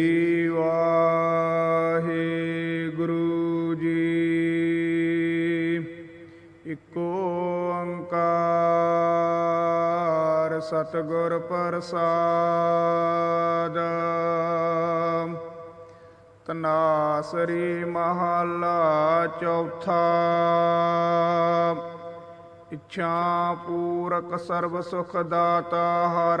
ਜੀ ਵਾਹਿਗੁਰੂ ਜੀ। ਇਕ ਓੰਕਾਰ ਸਤਿਗੁਰ ਪ੍ਰਸਾਦ। ਤਨਾਸਰੀ ਮਹਲਾ ਚੌਥਾ। ਇੱਛਾ ਪੂਰਕ ਸਰਬ ਸੁਖ ਦਾਤਾ ਹਰ।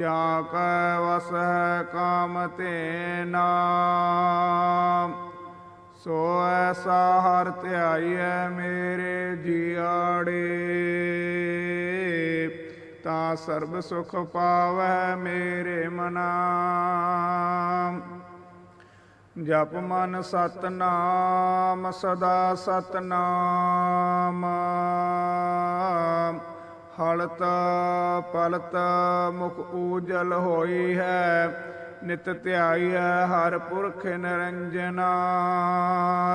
ਜਾ ਕੈ ਵਸ ਹੈ ਕਾਮ ਤੇ ਨਾਮ ਸੋ ਐਸਾ ਹਰ ਧਿਆਈਐ ਮੇਰੇ ਜੀਆੜੇ। ਤਾਂ ਸਰਬ ਸੁਖ ਪਾਵੈ ਮੇਰੇ ਮਨਾ ਜਪ ਮਨ ਸਤਨਾਮ, ਸਦਾ ਸਤਨਾਮ। ਹਲਤ ਪਲਤ, ਮੁਖ ਊਜਲ ਹੋਈ ਹੈ। ਨਿਤ ਧਿਆਈ ਹੈ ਹਰ ਪੁਰਖ ਨਿਰੰਜਨਾ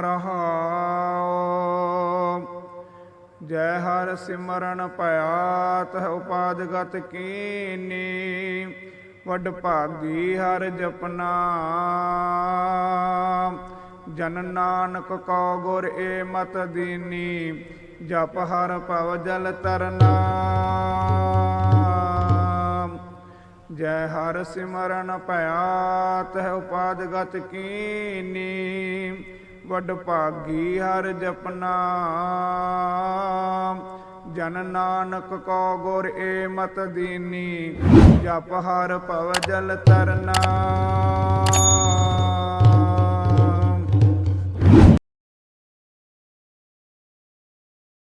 ਰਹਾਉ। ਜੈ ਹਰ ਸਿਮਰਨ ਭਿਆਤ ਉਪਾਦਗਤ ਕੀਨੀ। ਵੱਡ ਭਾਗੀ ਹਰ ਜਪਨਾ। ਜਨ ਨਾਨਕ ਕੋ ਗੁਰ ਏ ਮਤ ਦੀਨੀ। ਜਪ ਹਰ ਭਵ ਜਲ ਤਰਨਾ ਜੈ ਹਰ ਸਿਮਰਨ ਭਿਆਤ ਹੈ ਉਪਾਦਗਤ ਕੀਨੀ। ਵਡ ਭਾਗੀ ਹਰ ਜਪਨਾ ਜਨ ਨਾਨਕ ਕੋ ਗੁਰ ਏ ਮਤ ਦੀਨੀ। ਜਪ ਹਰ ਭਵ ਜਲ ਤਰਨਾ